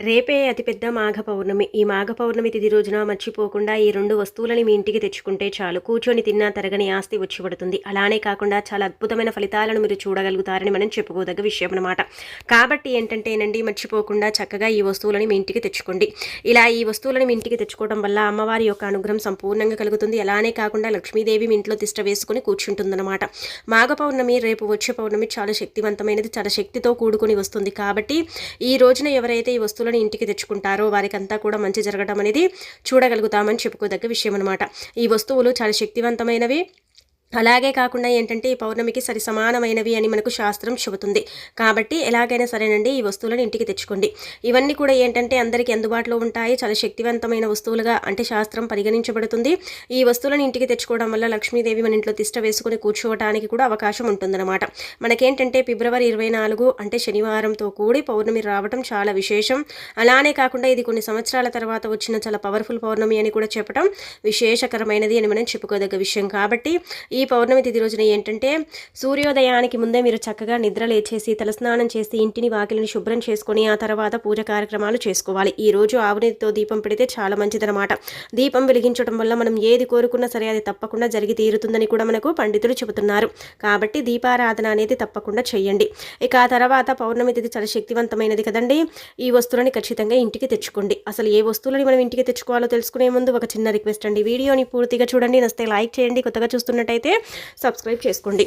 రేపే అతిపెద్ద మాఘ పౌర్ణమి ఈ మాఘ పౌర్ణమి తిది రోజున మర్చిపోకుండా ఈ రెండు వస్తువులని మీ ఇంటికి తెచ్చుకుంటే చాలు. కూర్చొని తిన్నా తరగని ఆస్తి వచ్చి పడుతుంది. అలానే కాకుండా చాలా అద్భుతమైన ఫలితాలను మీరు చూడగలుగుతారని మనం చెప్పుకోదగ్గ విషయం అనమాట కాబట్టి ఏంటంటేనండి మర్చిపోకుండా చక్కగా ఈ వస్తువులని మీ ఇంటికి తెచ్చుకోండి. ఇలా ఈ వస్తువులను మీ ఇంటికి తెచ్చుకోవడం వల్ల అమ్మవారి యొక్క అనుగ్రహం సంపూర్ణంగా కలుగుతుంది. అలానే కాకుండా లక్ష్మీదేవి మీ ఇంట్లో తిష్ట వేసుకుని కూర్చుంటుందన్నమాట. మాఘ పౌర్ణమి రేపు వచ్చే పౌర్ణమి చాలా శక్తివంతమైనది చాలా శక్తితో కూడుకుని వస్తుంది. కాబట్టి ఈ రోజున ఎవరైతే ఈ వస్తువులు వస్తువులను ఇంటికి తెచ్చుకుంటారో వారికంతా కూడా మంచి జరగడం అనేది చూడగలుగుతామని చెప్పుకోదగ్గ విషయం అనమాట ఈ వస్తువులు చాలా శక్తివంతమైనవి. అలాగే కాకుండా ఏంటంటే ఈ పౌర్ణమికి సరి సమానమైనవి అని మనకు శాస్త్రం చెబుతుంది. కాబట్టి ఎలాగైనా సరేనండి ఈ వస్తువులను ఇంటికి తెచ్చుకోండి. ఇవన్నీ కూడా ఏంటంటే అందరికీ అందుబాటులో ఉంటాయి. చాలా శక్తివంతమైన వస్తువులుగా అంటే శాస్త్రం పరిగణించబడుతుంది. ఈ వస్తువులను ఇంటికి తెచ్చుకోవడం వల్ల లక్ష్మీదేవి మన ఇంట్లో తిష్ట వేసుకుని కూర్చోవడానికి కూడా అవకాశం ఉంటుందన్నమాట. మనకేంటంటే ఫిబ్రవరి ఇరవై నాలుగు అంటే శనివారంతో కూడి పౌర్ణమి రావడం చాలా విశేషం. అలానే కాకుండా ఇది కొన్ని సంవత్సరాల తర్వాత వచ్చిన చాలా పవర్ఫుల్ పౌర్ణమి అని కూడా చెప్పడం విశేషకరమైనది అని మనం చెప్పుకోదగ్గ విషయం. కాబట్టి ఈ పౌర్ణమి తిథి రోజున ఏంటంటే సూర్యోదయానికి ముందే మీరు చక్కగా నిద్ర లేచేసి తలస్నానం చేసి ఇంటిని వాకిలిని శుభ్రం చేసుకొని ఆ తర్వాత పూజ కార్యక్రమాలు చేసుకోవాలి. ఈ రోజు ఆవునితో దీపం పెడితే చాలా మంచిదనమాట దీపం వెలిగించడం వల్ల మనం ఏది కోరుకున్నా సరే అది తప్పకుండా జరిగి తీరుతుందని కూడా మనకు పండితులు చెబుతున్నారు. కాబట్టి దీపారాధన అనేది తప్పకుండా చేయండి. ఇక ఆ తర్వాత పౌర్ణమి తిథి చాలా శక్తివంతమైనది కదండి. ఈ వస్తువులని ఖచ్చితంగా ఇంటికి తెచ్చుకోండి. అసలు ఏ వస్తువులని మనం ఇంటికి తెచ్చుకోవాలో తెలుసుకునే ముందు ఒక చిన్న రిక్వెస్ట్ అండి. వీడియోని పూర్తిగా చూడండి. నస్తే లైక్ చేయండి. కొత్తగా చూస్తున్నట్టయితే సబ్స్క్రైబ్ చేసుకోండి.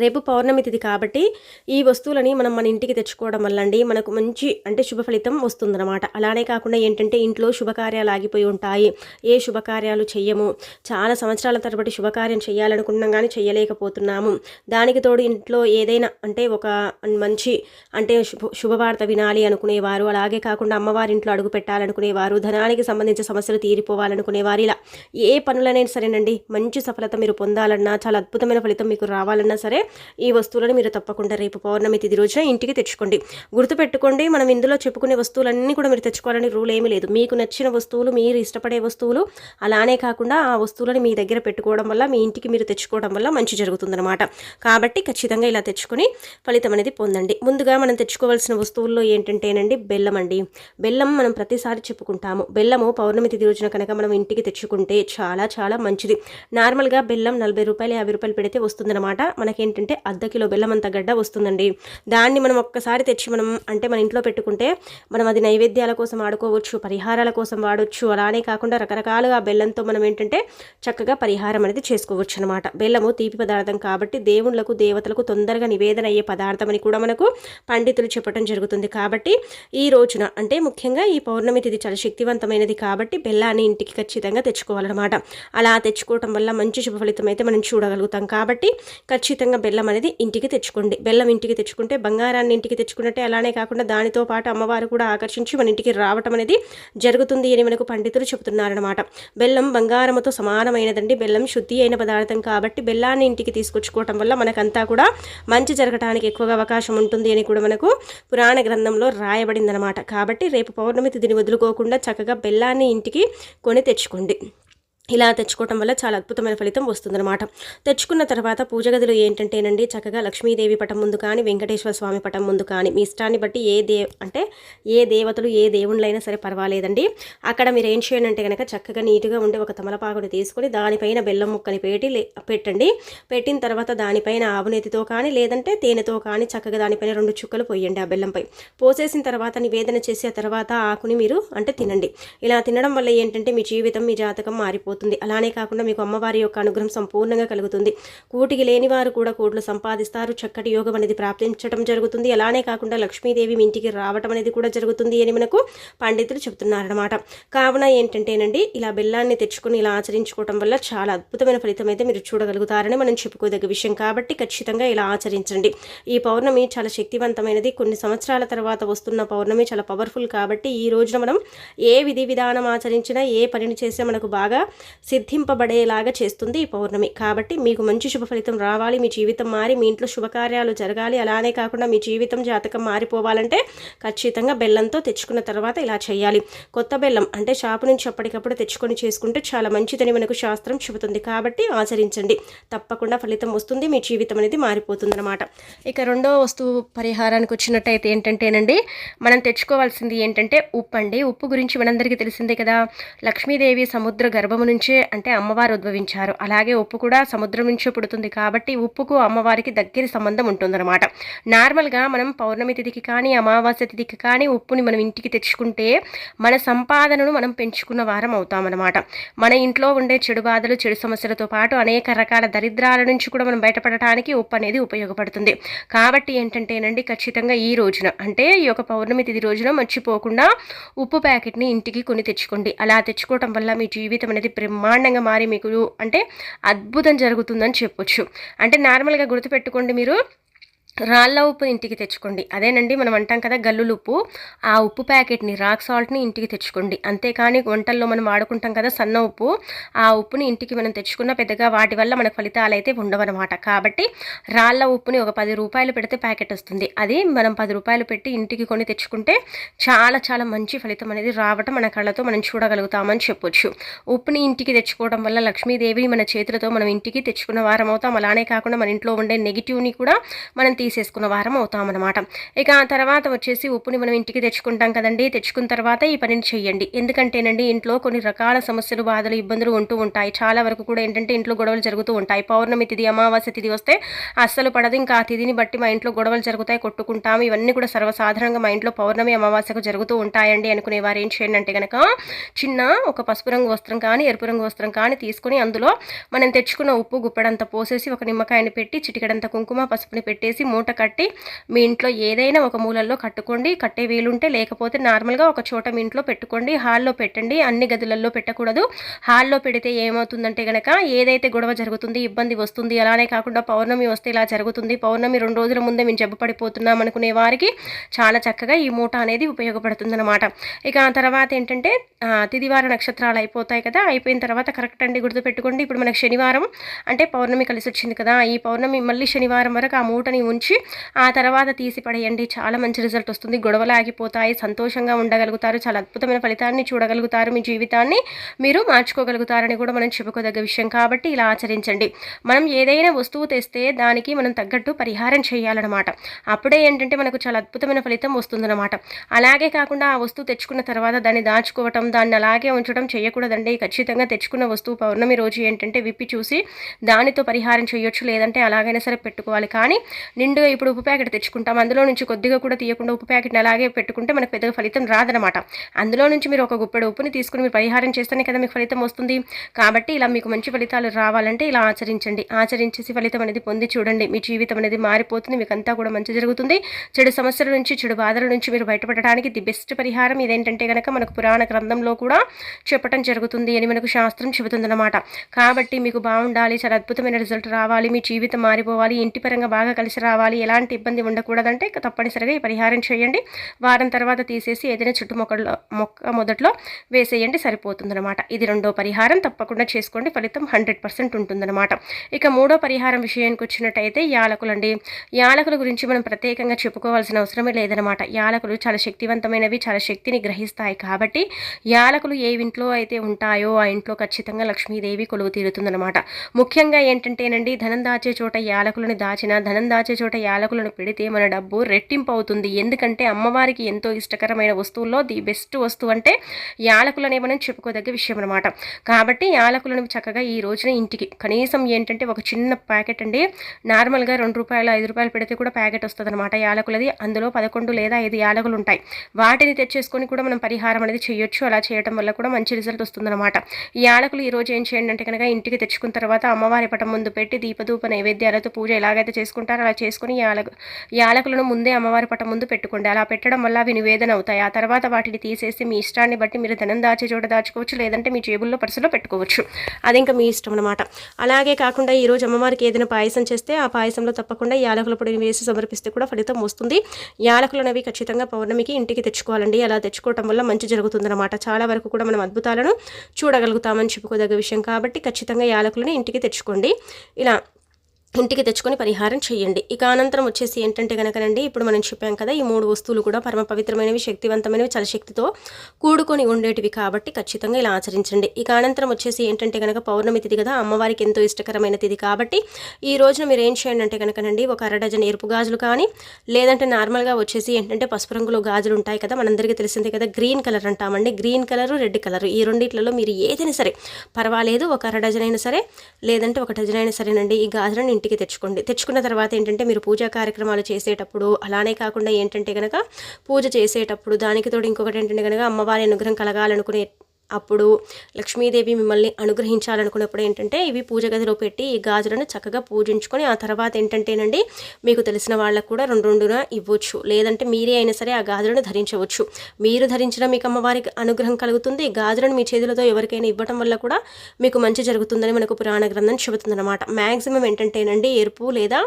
రేపు పౌర్ణమి తిథి కాబట్టి ఈ వస్తువులని మనం మన ఇంటికి తెచ్చుకోవడం వల్ల అండి మనకు మంచి అంటే శుభ ఫలితం వస్తుందన్నమాట. అలానే కాకుండా ఏంటంటే ఇంట్లో శుభకార్యాలు ఆగిపోయి ఉంటాయి. ఏ శుభకార్యాలు చెయ్యము? చాలా సంవత్సరాల తరబడి శుభకార్యం చేయాలనుకున్నాం కానీ చేయలేకపోతున్నాము దానికి తోడు ఇంట్లో ఏదైనా అంటే ఒక మంచి అంటే శుభ శుభవార్త వినాలి అనుకునేవారు. అలాగే కాకుండా అమ్మవారి ఇంట్లో అడుగు పెట్టాలనుకునేవారు. ధనానికి సంబంధించిన సమస్యలు తీరిపోవాలనుకునేవారు. ఇలా ఏ పనులనైనా సరేనండి మంచి సఫలత మీరు పొందాలన్నా చాలా అద్భుతమైన ఫలితం మీకు రావాలన్నా సరే ఈ వస్తువులను మీరు తప్పకుండా రేపు పౌర్ణమి తిది రోజున ఇంటికి తెచ్చుకోండి. గుర్తుపెట్టుకోండి మనం ఇందులో చెప్పుకునే వస్తువులన్నీ కూడా మీరు తెచ్చుకోవాలని రూల్ ఏమీ లేదు. మీకు నచ్చిన వస్తువులు మీరు ఇష్టపడే వస్తువులు అలానే కాకుండా ఆ వస్తువులను మీ దగ్గర పెట్టుకోవడం వల్ల మీ ఇంటికి మీరు తెచ్చుకోవడం వల్ల మంచి జరుగుతుందన్నమాట. కాబట్టి ఖచ్చితంగా ఇలా తెచ్చుకొని ఫలితం అనేది పొందండి. ముందుగా మనం తెచ్చుకోవాల్సిన వస్తువుల్లో ఏంటంటేనండి బెల్లం అండి. బెల్లం మనం ప్రతిసారి చెప్పుకుంటాము. బెల్లము పౌర్ణమి తిథి రోజున కనుక మనం ఇంటికి తెచ్చుకుంటే చాలా చాలా మంచిది. నార్మల్గా బెల్లం నలభై రూపాయలు యాభై రూపాయలు పెడితే వస్తుందన్నమాట. ఏంటంటే అర్ధ కిలో బెల్లం అంత గడ్డ వస్తుందండి. దాన్ని మనం ఒక్కసారి తెచ్చి మనం అంటే మన ఇంట్లో పెట్టుకుంటే మనం అది నైవేద్యాల కోసం ఆడుకోవచ్చు పరిహారాల కోసం వాడవచ్చు అలానే కాకుండా రకరకాలుగా బెల్లంతో మనం ఏంటంటే చక్కగా పరిహారం అనేది చేసుకోవచ్చు అనమాట బెల్లము తీపి పదార్థం కాబట్టి దేవుళ్ళకు దేవతలకు తొందరగా నివేదన అయ్యే పదార్థం అని కూడా మనకు పండితులు చెప్పడం జరుగుతుంది. కాబట్టి ఈ రోజున అంటే ముఖ్యంగా ఈ పౌర్ణమి తిథి చాలా శక్తివంతమైనది కాబట్టి బెల్లాన్ని ఇంటికి ఖచ్చితంగా తెచ్చుకోవాలన్నమాట. అలా తెచ్చుకోవటం వల్ల మంచి శుభ ఫలితం అయితే మనం చూడగలుగుతాం. కాబట్టి ఖచ్చితంగా బెల్లం అనేది ఇంటికి తెచ్చుకోండి. బెల్లం ఇంటికి తెచ్చుకుంటే బంగారాన్ని ఇంటికి తెచ్చుకున్నట్టే అలానే కాకుండా దానితో పాటు అమ్మవారు కూడా ఆకర్షించి మన ఇంటికి రావటం అనేది జరుగుతుంది అని మనకు పండితులు చెబుతున్నారనమాట బెల్లం బంగారముతో సమానమైనదండి. బెల్లం శుద్ధి అయిన పదార్థం కాబట్టి బెల్లాన్ని ఇంటికి తీసుకొచ్చుకోవటం వల్ల మనకంతా కూడా మంచి జరగటానికి ఎక్కువగా అవకాశం ఉంటుంది అని కూడా మనకు పురాణ గ్రంథంలో రాయబడిందనమాట కాబట్టి రేపు పౌర్ణమి తిథిని వదులుకోకుండా చక్కగా బెల్లాన్ని ఇంటికి కొని తెచ్చుకోండి. ఇలా తెచ్చుకోవటం వల్ల చాలా అద్భుతమైన ఫలితం వస్తుందన్నమాట. తెచ్చుకున్న తర్వాత పూజ గదిలో ఏంటంటేనండి చక్కగా లక్ష్మీదేవి పటం ముందు కానీ వెంకటేశ్వర స్వామి పటం ముందు కానీ మీ ఇష్టాన్ని బట్టి ఏ దే అంటే ఏ దేవతలు ఏ దేవుళ్ళైనా సరే పర్వాలేదండి. అక్కడ మీరు ఏం చేయండి అంటే కనుక చక్కగా నీట్గా ఉండే ఒక తమలపాకుని తీసుకొని దానిపైన బెల్లం ముక్కని పెట్టి పెట్టండి. పెట్టిన తర్వాత దానిపైన ఆవునేతితో కానీ లేదంటే తేనెతో కానీ చక్కగా దానిపైన రెండు చుక్కలు పోయండి ఆ బెల్లంపై. పోసేసిన తర్వాత నివేదన చేసిన తర్వాత ఆకుని మీరు అంటే తినండి. ఇలా తినడం వల్ల ఏంటంటే మీ జీవితం మీ జాతకం మారిపోతుంది. కలుగుతుంది అలానే కాకుండా మీకు అమ్మవారి యొక్క అనుగ్రహం సంపూర్ణంగా కలుగుతుంది. కూటికి లేని వారు కూడా కోట్లు సంపాదిస్తారు. చక్కటి యోగం అనేది ప్రాప్తించడం జరుగుతుంది. అలానే కాకుండా లక్ష్మీదేవి మీ ఇంటికి రావటం అనేది కూడా జరుగుతుంది అని మనకు పండితులు చెబుతున్నారనమాట కావున ఏంటంటేనండి ఇలా బెల్లాన్ని తెచ్చుకుని ఇలా ఆచరించుకోవడం వల్ల చాలా అద్భుతమైన ఫలితం అయితే మీరు చూడగలుగుతారని మనం చెప్పుకోదగ్గ విషయం. కాబట్టి ఖచ్చితంగా ఇలా ఆచరించండి. ఈ పౌర్ణమి చాలా శక్తివంతమైనది. కొన్ని సంవత్సరాల తర్వాత వస్తున్న పౌర్ణమి చాలా పవర్ఫుల్ కాబట్టి ఈ రోజున మనం ఏ విధి విధానం ఆచరించినా ఏ పనిని చేసినా మనకు బాగా సిద్ధింపబడేలాగా చేస్తుంది ఈ పౌర్ణమి. కాబట్టి మీకు మంచి శుభ ఫలితం రావాలి మీ జీవితం మారి మీ ఇంట్లో శుభకార్యాలు జరగాలి. అలానే కాకుండా మీ జీవితం జాతకం మారిపోవాలంటే ఖచ్చితంగా బెల్లంతో తెచ్చుకున్న తర్వాత ఇలా చేయాలి. కొత్త బెల్లం అంటే షాపు నుంచి అప్పటికప్పుడు తెచ్చుకొని చేసుకుంటే చాలా మంచిదని మనకు శాస్త్రం చెబుతుంది. కాబట్టి ఆచరించండి. తప్పకుండా ఫలితం వస్తుంది మీ జీవితం అనేది మారిపోతుంది అనమాట ఇక రెండో వస్తువు పరిహారానికి వచ్చినట్టయితే ఏంటంటేనండి మనం తెచ్చుకోవాల్సింది ఏంటంటే ఉప్పు అండి ఉప్పు గురించి మనందరికీ తెలిసిందే కదా. లక్ష్మీదేవి సముద్ర గర్భము నుంచే అంటే అమ్మవారు ఉద్భవించారు. అలాగే ఉప్పు కూడా సముద్రం నుంచే పుడుతుంది కాబట్టి ఉప్పుకు అమ్మవారికి దగ్గర సంబంధం ఉంటుందన్నమాట. నార్మల్గా మనం పౌర్ణమి తిథికి కానీ అమావాస్య తిథికి కానీ ఉప్పుని మనం ఇంటికి తెచ్చుకుంటే మన సంపాదనను మనం పెంచుకున్న వారం అవుతామన్నమాట. మన ఇంట్లో ఉండే చెడు బాధలు చెడు సమస్యలతో పాటు అనేక రకాల దరిద్రాల నుంచి కూడా మనం బయటపడటానికి ఉప్పు అనేది ఉపయోగపడుతుంది. కాబట్టి ఏంటంటేనండి ఖచ్చితంగా ఈ రోజున అంటే ఈ యొక్క పౌర్ణమి తిథి రోజున మర్చిపోకుండా ఉప్పు ప్యాకెట్ని ఇంటికి కొని తెచ్చుకోండి. అలా తెచ్చుకోవటం వల్ల మీ జీవితం అనేది బ్రహ్మాండంగా మారి మీకు అంటే అద్భుతం జరుగుతుందని చెప్పొచ్చు. అంటే నార్మల్గా గుర్తుపెట్టుకోండి మీరు రాళ్ళ ఉప్పు ఇంటికి తెచ్చుకోండి. అదేనండి మనం అంటాం కదా గల్లులు ఉప్పు. ఆ ఉప్పు ప్యాకెట్ని రాక్ సాల్ట్ని ఇంటికి తెచ్చుకోండి. అంతేకాని వంటల్లో మనం వాడుకుంటాం కదా సన్న ఉప్పు. ఆ ఉప్పుని ఇంటికి మనం తెచ్చుకున్న పెద్దగా వాటి వల్ల మనకు ఫలితాలు అయితే ఉండవన్నమాట. కాబట్టి రాళ్ళ ఉప్పుని ఒక పది రూపాయలు పెడితే ప్యాకెట్ వస్తుంది. అది మనం పది రూపాయలు పెట్టి ఇంటికి కొని తెచ్చుకుంటే చాలా చాలా మంచి ఫలితం అనేది రావటం మన కళ్ళతో మనం చూడగలుగుతామని చెప్పొచ్చు. ఉప్పుని ఇంటికి తెచ్చుకోవడం వల్ల లక్ష్మీదేవిని మన చేతులతో మనం ఇంటికి తెచ్చుకున్న వారం అవుతాం అలానే కాకుండా మన ఇంట్లో ఉండే నెగిటివ్ని కూడా మనం తీసేసుకున్న వారం అవుతామన్నమాట. ఇక ఆ తర్వాత వచ్చేసి ఉప్పుని మనం ఇంటికి తెచ్చుకుంటాం కదండి. తెచ్చుకున్న తర్వాత ఈ పనిని చేయండి ఎందుకంటేనండి ఇంట్లో కొన్ని రకాల సమస్యలు బాధలు ఇబ్బందులు ఉంటూ ఉంటాయి. చాలా వరకు కూడా ఏంటంటే ఇంట్లో గొడవలు జరుగుతూ ఉంటాయి. పౌర్ణమి తిథి అమావాస్య తిథి వస్తే అస్సలు పడదు. ఇంకా ఆ తిథిని బట్టి మా ఇంట్లో గొడవలు జరుగుతాయి కొట్టుకుంటాం. ఇవన్నీ కూడా సర్వసాధారణంగా మా ఇంట్లో పౌర్ణమి అమావాస్యకు జరుగుతూ ఉంటాయండి అనుకునే వారు ఏం చేయండి అంటే కనుక చిన్న ఒక పసుపు రంగు వస్త్రం కానీ ఎరుపు రంగు వస్త్రం కానీ తీసుకొని అందులో మనం తెచ్చుకున్న ఉప్పు గుప్పెడంత పోసేసి ఒక నిమ్మకాయని పెట్టి చిటికడంత కుంకుమ పసుపుని పెట్టేసి మూట కట్టి మీ ఇంట్లో ఏదైనా ఒక మూలల్లో కట్టుకోండి. కట్టే వీలుంటే లేకపోతే నార్మల్గా ఒక చోట మీ ఇంట్లో పెట్టుకోండి. హాల్లో పెట్టండి. అన్ని గదులలో పెట్టకూడదు. హాల్లో పెడితే ఏమవుతుందంటే కనుక ఏదైతే గొడవ జరుగుతుంది ఇబ్బంది వస్తుంది అలానే కాకుండా పౌర్ణమి వస్తే ఇలా జరుగుతుంది. పౌర్ణమి రెండు రోజుల ముందే మేము జబ్బు పడిపోతున్నాం అనుకునే వారికి చాలా చక్కగా ఈ మూట అనేది ఉపయోగపడుతుంది అనమాట ఇక ఆ తర్వాత ఏంటంటే తిదివార నక్షత్రాలు అయిపోతాయి కదా అయిపోయిన తర్వాత కరెక్ట్ అండి గుర్తుపెట్టుకోండి. ఇప్పుడు మనకు శనివారం అంటే పౌర్ణమి కలిసి వచ్చింది కదా ఈ పౌర్ణమి మళ్ళీ శనివారం వరకు ఆ మూటని ఉంచి ఆ తర్వాత తీసి పడేయండి. చాలా మంచి రిజల్ట్ వస్తుంది. గొడవలు ఆగిపోతాయి. సంతోషంగా ఉండగలుగుతారు. చాలా అద్భుతమైన ఫలితాన్ని చూడగలుగుతారు మీ జీవితాన్ని. మీరు మార్చుకోగలుగుతారని కూడా మనం చెప్పుకోదగ్గ విషయం. కాబట్టి ఇలా ఆచరించండి. మనం ఏదైనా వస్తువు తెస్తే దానికి మనం తగ్గట్టు పరిహారం చేయాలన్నమాట. అప్పుడే ఏంటంటే మనకు చాలా అద్భుతమైన ఫలితం వస్తుందన్నమాట. అలాగే కాకుండా ఆ వస్తువు తెచ్చుకున్న తర్వాత దాన్ని దాచుకోవటం దాన్ని అలాగే ఉంచడం చేయకూడదండి. ఖచ్చితంగా తెచ్చుకున్న వస్తువు పౌర్ణమి రోజు ఏంటంటే విప్పి చూసి దానితో పరిహారం చేయొచ్చు. లేదంటే అలాగైనా సరే పెట్టుకోవాలి. కానీ నిండుగా ఇప్పుడు ఉప్పు ప్యాకెట్ తెచ్చుకుంటాం. అందులో నుంచి కొద్దిగా కూడా తీయకుండా ఉప్పు ప్యాకెట్ని అలాగే పెట్టుకుంటే మనకు పెద్దగా ఫలితం రాదనమాట అందులో నుంచి మీరు ఒక గుప్పెడు ఉప్పుని తీసుకుని మీరు పరిహారం చేస్తేనే కదా మీకు ఫలితం వస్తుంది. కాబట్టి ఇలా మీకు మంచి ఫలితాలు రావాలంటే ఇలా ఆచరించండి. ఆచరించేసి ఫలితం అనేది పొంది చూడండి. మీ జీవితం అనేది మారిపోతుంది. మీకు అంతా కూడా మంచి జరుగుతుంది. చెడు సమస్యల నుంచి చెడు బాధల నుంచి మీరు బయటపడడానికి ది బెస్ట్ పరిహారం ఇదేంటంటే కనుక మనకు పురాణ గ్రంథంలో కూడా చెప్పడం జరుగుతుంది అని మనకు శాస్త్రం చెబుతుందన్నమాట. కాబట్టి మీకు బాగుండాలి. చాలా అద్భుతమైన రిజల్ట్ రావాలి. మీ జీవితం మారిపోవాలి. ఇంటి పరంగా బాగా కలిసి రావాలి. ఎలాంటి ఇబ్బంది ఉండకూడదంటే తప్పనిసరిగా ఈ పరిహారం చేయండి. వారం తర్వాత తీసేసి ఏదైనా చుట్టు మొక్కలో మొక్క మొదట్లో వేసేయండి సరిపోతుందన్నమాట. ఇది రెండో పరిహారం తప్పకుండా చేసుకోండి ఫలితం హండ్రెడ్ పర్సెంట్ ఉంటుందన్నమాట. ఇక మూడో పరిహారం విషయానికి వచ్చినట్టయితే యాలకులండి. యాలకుల గురించి మనం ప్రత్యేకంగా చెప్పుకోవాల్సిన అవసరమే లేదనమాట యాలకులు చాలా శక్తివంతమైనవి చాలా శక్తిని గ్రహిస్తాయి కాబట్టి యాలకులు ఏ ఇంట్లో అయితే ఉంటాయో ఆ ఇంట్లో ఖచ్చితంగా లక్ష్మీదేవి కొలువు తీరుతుందనమాట ముఖ్యంగా ఏంటంటేనండి ధనం దాచే చోట యాలకులను దాచిన ధనం దాచే చోట యాలకులను పెడితే మన డబ్బు రెట్టింపు అవుతుంది ఎందుకంటే అమ్మవారికి ఎంతో ఇష్టకరమైన వస్తువుల్లో ది బెస్ట్ వస్తువు అంటే యాలకులనే మనం చెప్పుకోదగ్గ విషయం అనమాట కాబట్టి యాలకులను చక్కగా ఈ రోజున ఇంటికి కనీసం ఏంటంటే ఒక చిన్న ప్యాకెట్ అండి నార్మల్గా రెండు రూపాయలు ఐదు రూపాయలు పెడితే కూడా ప్యాకెట్ వస్తుంది అనమాట యాలకులది. అందులో పదకొండు లేదా ఐదు యాలకులు ఉంటాయి వాటిని తెచ్చేసుకొని కూడా మనం పరిహారం అనేది చేయొచ్చు. అలా చేయడం వల్ల కూడా మంచి రిజల్ట్ వస్తుందన్నమాట. ఈ యాలకులు ఈ రోజు ఏం చేయండి అంటే కనుక ఇంటికి తెచ్చుకున్న తర్వాత అమ్మవారి పటం ముందు పెట్టి దీపధూప నైవేద్యాలతో పూజ ఎలాగైతే చేసుకుంటారో అలా చేసుకుని చేసుకొని యాలక యాలకులను ముందే అమ్మవారి పట ముందు పెట్టుకోండి. అలా పెట్టడం వల్ల అవి నివేదన అవుతాయి. ఆ తర్వాత వాటిని తీసేసి మీ ఇష్టాన్ని బట్టి మీరు ధనం దాచే చోట దాచుకోవచ్చు లేదంటే మీ జేబుల్లో పర్సులో పెట్టుకోవచ్చు. అది ఇంకా మీ ఇష్టం అనమాట అలాగే కాకుండా ఈరోజు అమ్మవారికి ఏదైనా పాయసం చేస్తే ఆ పాయసంలో తప్పకుండా యాలకుల పొడిని వేసి సమర్పిస్తే కూడా ఫలితం వస్తుంది. యాలకులు అనేవి ఖచ్చితంగా పౌర్ణమికి ఇంటికి తెచ్చుకోవాలండి. అలా తెచ్చుకోవటం వల్ల మంచి జరుగుతుందన్నమాట చాలా వరకు కూడా మనం అద్భుతాలను చూడగలుగుతామని చెప్పుకోదగ్గ విషయం. కాబట్టి ఖచ్చితంగా యాలకులను ఇంటికి తెచ్చుకోండి. ఇలా ఇంటికి తెచ్చుకొని పరిహారం చేయండి. ఇక అనంతరం వచ్చేసి ఏంటంటే కనుకనండి ఇప్పుడు మనం చెప్పాం కదా ఈ మూడు వస్తువులు కూడా పరమ పవిత్రమైనవి శక్తివంతమైనవి చలశక్తితో కూడుకొని ఉండేటివి కాబట్టి ఖచ్చితంగా ఇలా ఆచరించండి. ఇక అనంతరం వచ్చేసి ఏంటంటే కనుక పౌర్ణమి తిథి కదా అమ్మవారికి ఎంతో ఇష్టకరమైన తిథి కాబట్టి ఈ రోజున మీరు ఏం చేయండి అంటే కనుకనండి ఒక అర డజన్ ఎరుపు గాజులు కానీ లేదంటే నార్మల్గా వచ్చేసి ఏంటంటే పసుపు రంగులో గాజులు ఉంటాయి కదా మనందరికీ తెలిసిందే కదా గ్రీన్ కలర్ అంటామండి. గ్రీన్ కలర్ రెడ్ కలరు ఈ రెండిట్లలో మీరు ఏదైనా సరే పర్వాలేదు ఒక అర డజన్ అయినా సరే లేదంటే ఒక డజన్ అయినా సరేనండి. ఈ గాజులను ఇంటికి తెచ్చుకోండి. తెచ్చుకున్న తర్వాత ఏంటంటే మీరు పూజా కార్యక్రమాలు చేసేటప్పుడు అలానే కాకుండా ఏంటంటే కనుక పూజ చేసేటప్పుడు దానికి తోడు ఇంకొకటి ఏంటంటే కనుక అమ్మవారి అనుగ్రహం కలగాలనుకునే అప్పుడు లక్ష్మీదేవి మిమ్మల్ని అనుగ్రహించాలనుకున్నప్పుడు ఏంటంటే ఇవి పూజ గదిలో పెట్టి ఈ గాజులను చక్కగా పూజించుకొని ఆ తర్వాత ఏంటంటేనండి మీకు తెలిసిన వాళ్ళకు కూడా రెండు రెండున ఇవ్వచ్చు. లేదంటే మీరే అయినా సరే ఆ గాజులను ధరించవచ్చు. మీరు ధరించడం మీకు అమ్మవారికి అనుగ్రహం కలుగుతుంది. గాజులను మీ చేతులతో ఎవరికైనా ఇవ్వటం వల్ల కూడా మీకు మంచి జరుగుతుందని మనకు పురాణ గ్రంథం చెబుతుందన్నమాట. మ్యాక్సిమం ఏంటంటేనండి ఎరుపు లేదా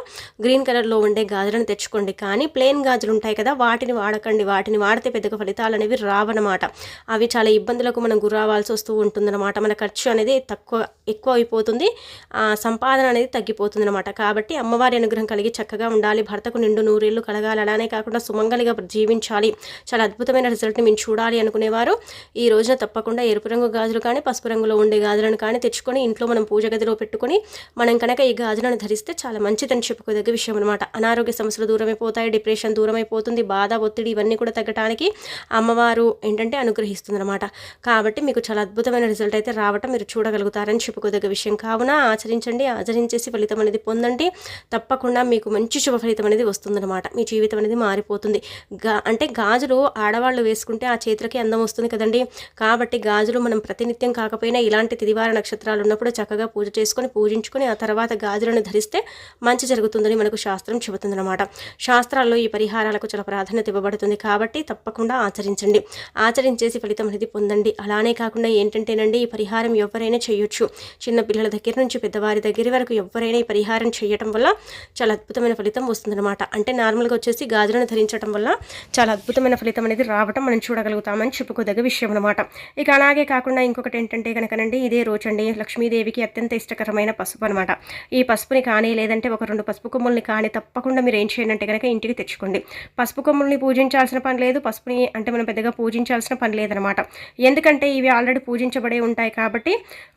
గ్రీన్ కలర్లో ఉండే గాజులను తెచ్చుకోండి. కానీ ప్లెయిన్ గాజులు ఉంటాయి కదా వాటిని వాడకండి. వాటిని వాడితే పెద్దగా ఫలితాలు అనేవి రావన్నమాట. అవి చాలా ఇబ్బందులకు మనం రావాల్సి వస్తూ ఉంటుందన్నమాట. మన ఖర్చు అనేది తక్కువ ఎక్కువ అయిపోతుంది. సంపాదన అనేది తగ్గిపోతుంది అనమాట కాబట్టి అమ్మవారి అనుగ్రహం కలిగి చక్కగా ఉండాలి. భర్తకు నిండు నూరేళ్ళు కలగాలి. అలానే కాకుండా సుమంగలిగా జీవించాలి. చాలా అద్భుతమైన రిజల్ట్ని మేము చూడాలి అనుకునేవారు. ఈ రోజున తప్పకుండా ఎరుపు రంగు గాజులు కానీ పసుపు రంగులో ఉండే గాజులను కానీ తెచ్చుకొని ఇంట్లో మనం పూజ గదిలో పెట్టుకొని మనం కనుక ఈ గాజులను ధరిస్తే చాలా మంచిదని చెప్పుకోదగ్గ విషయం అనమాట అనారోగ్య సమస్యలు దూరమైపోతాయి డిప్రెషన్ దూరమైపోతుంది బాధ ఒత్తిడి ఇవన్నీ కూడా తగ్గడానికి అమ్మవారు ఏంటంటే అనుగ్రహిస్తుంది అనమాట కాబట్టి మీకు చాలా అద్భుతమైన రిజల్ట్ అయితే రావటం మీరు చూడగలుగుతారని చెప్పుకోదగ్గ విషయం. కావున ఆచరించండి. ఆచరించేసి ఫలితం అనేది పొందండి. తప్పకుండా మీకు మంచి శుభ ఫలితం అనేది వస్తుందన్నమాట. మీ జీవితం అనేది మారిపోతుంది. గా అంటే గాజులు ఆడవాళ్ళు వేసుకుంటే ఆ చేతులకి అందం వస్తుంది కదండి. కాబట్టి గాజులు మనం ప్రతినిత్యం కాకపోయినా ఇలాంటి తిదివార నక్షత్రాలు ఉన్నప్పుడు చక్కగా పూజ చేసుకొని పూజించుకొని ఆ తర్వాత గాజులను ధరిస్తే మంచి జరుగుతుందని మనకు శాస్త్రం చెబుతుందన్నమాట. శాస్త్రాల్లో ఈ పరిహారాలకు చాలా ప్రాధాన్యత ఇవ్వబడుతుంది కాబట్టి తప్పకుండా ఆచరించండి. ఆచరించేసి ఫలితం అనేది పొందండి. అలానే కాకుండా ఏంటంటేనండి ఈ పరిహారం ఎవరైనా చేయొచ్చు. చిన్న పిల్లల దగ్గర నుంచి పెద్దవారి దగ్గర వరకు ఎవరైనా ఈ పరిహారం చేయటం వల్ల చాలా అద్భుతమైన ఫలితం వస్తుందన్నమాట. అంటే నార్మల్గా వచ్చేసి గాజులను ధరించడం వల్ల చాలా అద్భుతమైన ఫలితం అనేది రావటం మనం చూడగలుగుతామని చెప్పుకోదగ్గ విషయం అనమాట ఇక అలాగే కాకుండా ఇంకొకటి ఏంటంటే కనుకనండి ఇదే రోజండి లక్ష్మీదేవికి అత్యంత ఇష్టకరమైన పసుపు అనమాట ఈ పసుపుని కానీ లేదంటే ఒక రెండు పసుపు కొమ్ముల్ని కానీ తప్పకుండా మీరు ఏం చేయండి అంటే కనుక ఇంటికి తెచ్చుకోండి. పసుపు కొమ్ముల్ని పూజించాల్సిన పని లేదు పసుపుని అంటే మనం పెద్దగా పూజించాల్సిన పని లేదనమాట ఎందుకంటే ఇవి ఆల్రెడీ పూజించబడే ఉంటాయి కాబట్టి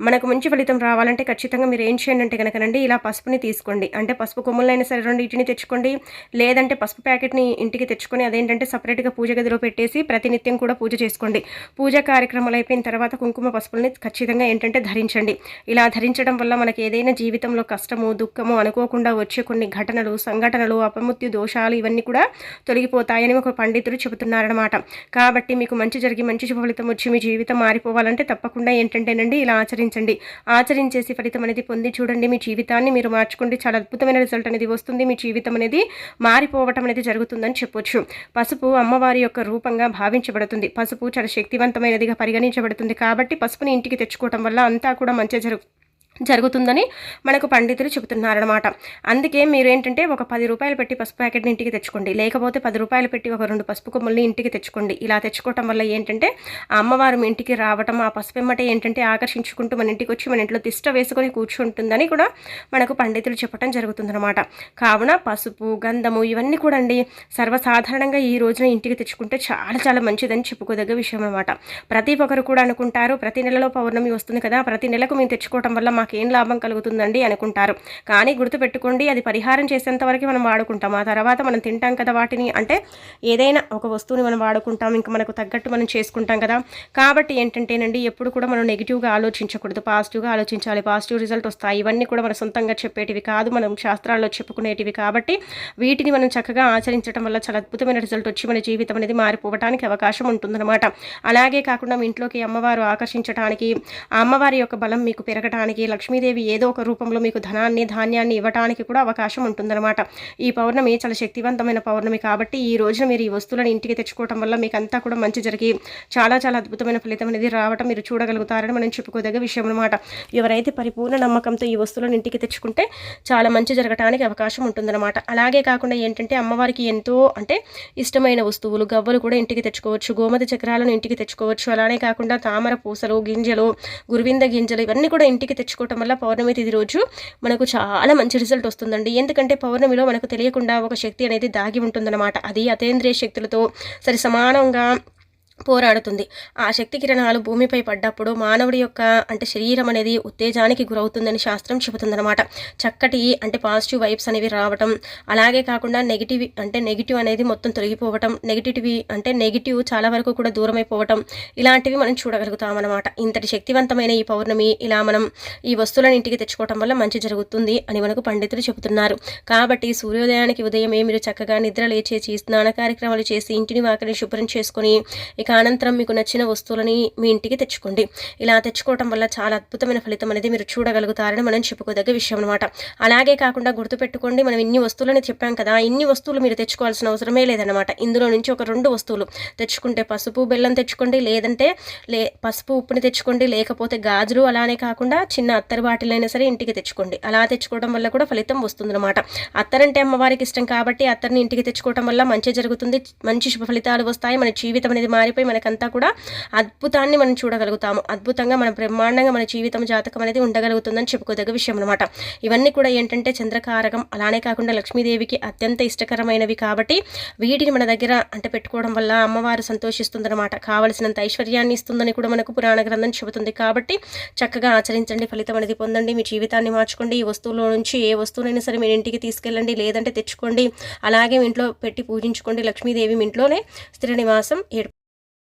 మనకు మంచి ఫలితం రావాలంటే ఖచ్చితంగా మీరు ఏం చేయండి అంటే కనుకనండి ఇలా పసుపుని తీసుకోండి. అంటే పసుపు కొమ్ములైనా సరే రెండు ఇంటిని తెచ్చుకోండి. లేదంటే పసుపు ప్యాకెట్ని ఇంటికి తెచ్చుకొని అదేంటంటే సపరేట్గా పూజ గదిలో పెట్టేసి ప్రతినిత్యం కూడా పూజ చేసుకోండి. పూజా కార్యక్రమాలు అయిపోయిన తర్వాత కుంకుమ పసుపుల్ని ఖచ్చితంగా ఏంటంటే ధరించండి. ఇలా ధరించడం వల్ల మనకి ఏదైనా జీవితంలో కష్టము దుఃఖము అనుకోకుండా వచ్చే కొన్ని ఘటనలు సంఘటనలు అపమృత్యు దోషాలు ఇవన్నీ కూడా తొలగిపోతాయని ఒక పండితుడు చెబుతున్నారనమాట కాబట్టి మీకు మంచి జరిగి మంచి శుభ ఫలితం వచ్చి మీ జీవితం మారిపోవాలంటే తప్పకుండా ఏంటంటేనండి ఇలా ఆచరించండి. ఆచరించేసి ఫలితం అనేది పొంది చూడండి. మీ జీవితాన్ని మీరు మార్చుకోండి. చాలా అద్భుతమైన రిజల్ట్ అనేది వస్తుంది. మీ జీవితం అనేది మారిపోవటం అనేది జరుగుతుందని చెప్పొచ్చు. పసుపు అమ్మవారి యొక్క రూపంగా భావించబడుతుంది. పసుపు చాలా శక్తివంతమైనదిగా పరిగణించబడుతుంది. కాబట్టి పసుపుని ఇంటికి తెచ్చుకోవటం వల్ల అంతా కూడా మంచి జరుగు జరుగుతుందని మనకు పండితులు చెబుతున్నారనమాట అందుకే మీరు ఏంటంటే ఒక పది రూపాయలు పెట్టి పసుపు ప్యాకెట్ని ఇంటికి తెచ్చుకోండి. లేకపోతే పది రూపాయలు పెట్టి ఒక రెండు పసుపు కొమ్మల్ని ఇంటికి తెచ్చుకోండి. ఇలా తెచ్చుకోవటం వల్ల ఏంటంటే ఆ అమ్మవారు ఇంటికి రావటం ఆ పసుపు ఎమ్మటే ఏంటంటే ఆకర్షించుకుంటూ మన ఇంటికి వచ్చి మన ఇంట్లో తిష్ట వేసుకొని కూర్చుంటుందని కూడా మనకు పండితులు చెప్పడం జరుగుతుందన్నమాట. కావున పసుపు గంధము ఇవన్నీ కూడా అండి సర్వసాధారణంగా ఈ రోజున ఇంటికి తెచ్చుకుంటే చాలా చాలా మంచిదని చెప్పుకోదగ్గ విషయం అనమాట ప్రతి ఒక్కరు కూడా అనుకుంటారు ప్రతి నెలలో పౌర్ణమి వస్తుంది కదా ప్రతి నెలకు మేము తెచ్చుకోవటం వల్ల మా మాకేం లాభం కలుగుతుందండి అనుకుంటారు. కానీ గుర్తుపెట్టుకోండి అది పరిహారం చేసేంత వరకు మనం వాడుకుంటాం. ఆ తర్వాత మనం తింటాం కదా వాటిని. అంటే ఏదైనా ఒక వస్తువుని మనం వాడుకుంటాం ఇంకా మనకు తగ్గట్టు మనం చేసుకుంటాం కదా. కాబట్టి ఏంటంటేనండి ఎప్పుడు కూడా మనం నెగిటివ్గా ఆలోచించకూడదు. పాజిటివ్గా ఆలోచించాలి. పాజిటివ్ రిజల్ట్ వస్తాయి. ఇవన్నీ కూడా మన సొంతంగా చెప్పేటివి కాదు. మనం శాస్త్రాల్లో చెప్పుకునేటివి కాబట్టి వీటిని మనం చక్కగా ఆచరించడం వల్ల చాలా అద్భుతమైన రిజల్ట్ వచ్చి మన జీవితం అనేది మారిపోవడానికి అవకాశం ఉంటుందన్నమాట. అలాగే కాకుండా మీ ఇంట్లోకి అమ్మవారు ఆకర్షించడానికి ఆ అమ్మవారి యొక్క బలం మీకు పెరగడానికి లక్ష్మీదేవి ఏదో ఒక రూపంలో మీకు ధనాన్ని ధాన్యాన్ని ఇవ్వడానికి కూడా అవకాశం ఉంటుందన్నమాట. ఈ పౌర్ణమి చాలా శక్తివంతమైన పౌర్ణమి కాబట్టి ఈ రోజున మీరు ఈ వస్తువులను ఇంటికి తెచ్చుకోవటం వల్ల మీకు అంతా కూడా మంచి జరిగి చాలా చాలా అద్భుతమైన ఫలితం అనేది రావటం మీరు చూడగలుగుతారని మనం చెప్పుకోదగ్గ విషయం అనమాట ఎవరైతే పరిపూర్ణ నమ్మకంతో ఈ వస్తువులను ఇంటికి తెచ్చుకుంటే చాలా మంచి జరగటానికి అవకాశం ఉంటుందన్నమాట. అలాగే కాకుండా ఏంటంటే అమ్మవారికి ఎంతో అంటే ఇష్టమైన వస్తువులు గవ్వలు కూడా ఇంటికి తెచ్చుకోవచ్చు గోమతి చక్రాలను ఇంటికి తెచ్చుకోవచ్చు. అలానే కాకుండా తామర పూసలు గింజలు గురువింద గింజలు ఇవన్నీ కూడా ఇంటికి చేసుకోవటం వల్ల పౌర్ణమి తిథి రోజు మనకు చాలా మంచి రిజల్ట్ వస్తుందండి. ఎందుకంటే పౌర్ణమిలో మనకు తెలియకుండా ఒక శక్తి అనేది దాగి ఉంటుందన్నమాట. అది అతేంద్రియ శక్తులతో సరి సమానంగా పోరాడుతుంది. ఆ శక్తి కిరణాలు భూమిపై పడ్డప్పుడు మానవుడి యొక్క అంటే శరీరం అనేది ఉత్తేజానికి గురవుతుందని శాస్త్రం చెబుతుందన్నమాట. చక్కటి అంటే పాజిటివ్ వైబ్స్ అనేవి రావటం అలాగే కాకుండా నెగిటివ్ అంటే నెగిటివ్ అనేది మొత్తం తొలగిపోవటం నెగిటివ్ అంటే నెగిటివ్ చాలా వరకు కూడా దూరమైపోవటం ఇలాంటివి మనం చూడగలుగుతామన్నమాట. ఇంతటి శక్తివంతమైన ఈ పౌర్ణమి ఇలా మనం ఈ వస్తువులను ఇంటికి తెచ్చుకోవటం వల్ల మంచి జరుగుతుంది అని మనకు పండితులు చెబుతున్నారు. కాబట్టి సూర్యోదయానికి ఉదయమే మీరు చక్కగా నిద్ర లేచేసి స్నాన కార్యక్రమాలు చేసి ఇంటిని వాకిని శుభ్రం చేసుకొని ఇక అనంతరం మీకు నచ్చిన వస్తువులని మీ ఇంటికి తెచ్చుకోండి. ఇలా తెచ్చుకోవటం వల్ల చాలా అద్భుతమైన ఫలితం అనేది మీరు చూడగలుగుతారని మనం చెప్పుకోదగ్గ విషయం అనమాట అలాగే కాకుండా గుర్తుపెట్టుకోండి మనం ఇన్ని వస్తువులని చెప్పాం కదా ఇన్ని వస్తువులు మీరు తెచ్చుకోవాల్సిన అవసరమే లేదనమాట ఇందులో నుంచి ఒక రెండు వస్తువులు. తెచ్చుకుంటే పసుపు బెల్లం తెచ్చుకోండి లేదంటే లే పసుపు ఉప్పుని తెచ్చుకోండి లేకపోతే గాజులు అలానే కాకుండా చిన్న అత్తరు బాటిల్ అయినా సరే ఇంటికి తెచ్చుకోండి. అలా తెచ్చుకోవడం వల్ల కూడా ఫలితం వస్తుందన్నమాట. అత్తరంటే అమ్మవారికి ఇష్టం కాబట్టి అత్తరిని ఇంటికి తెచ్చుకోవడం వల్ల మంచి జరుగుతుంది మంచి శుభ ఫలితాలు వస్తాయి మన జీవితం అనేది మారిపోయి మనకంతా కూడా అద్భుతాన్ని మనం చూడగలుగుతాము. అద్భుతంగా మన బ్రహ్మాండంగా మన జీవితం జాతకం అనేది ఉండగలుగుతుందని చెప్పుకోదగ్గ విషయం అనమాట ఇవన్నీ కూడా ఏంటంటే చంద్రకారకం. అలానే కాకుండా లక్ష్మీదేవికి అత్యంత ఇష్టకరమైనవి కాబట్టి వీటిని మన దగ్గర అంటే పెట్టుకోవడం వల్ల అమ్మవారు సంతోషిస్తుందన్నమాట. కావలసినంత ఐశ్వర్యాన్ని ఇస్తుందని కూడా మనకు పురాణ గ్రంథం చెబుతుంది కాబట్టి చక్కగా ఆచరించండి ఫలితం అనేది పొందండి. మీ జీవితాన్ని మార్చుకోండి. ఈ వస్తువులో నుంచి ఏ వస్తువునైనా సరే మీ ఇంటికి తీసుకెళ్ళండి లేదంటే తెచ్చుకోండి. అలాగే మీ ఇంట్లో పెట్టి పూజించుకోండి. లక్ష్మీదేవి మీ ఇంట్లోనే స్థిర నివాసం ఏర్ప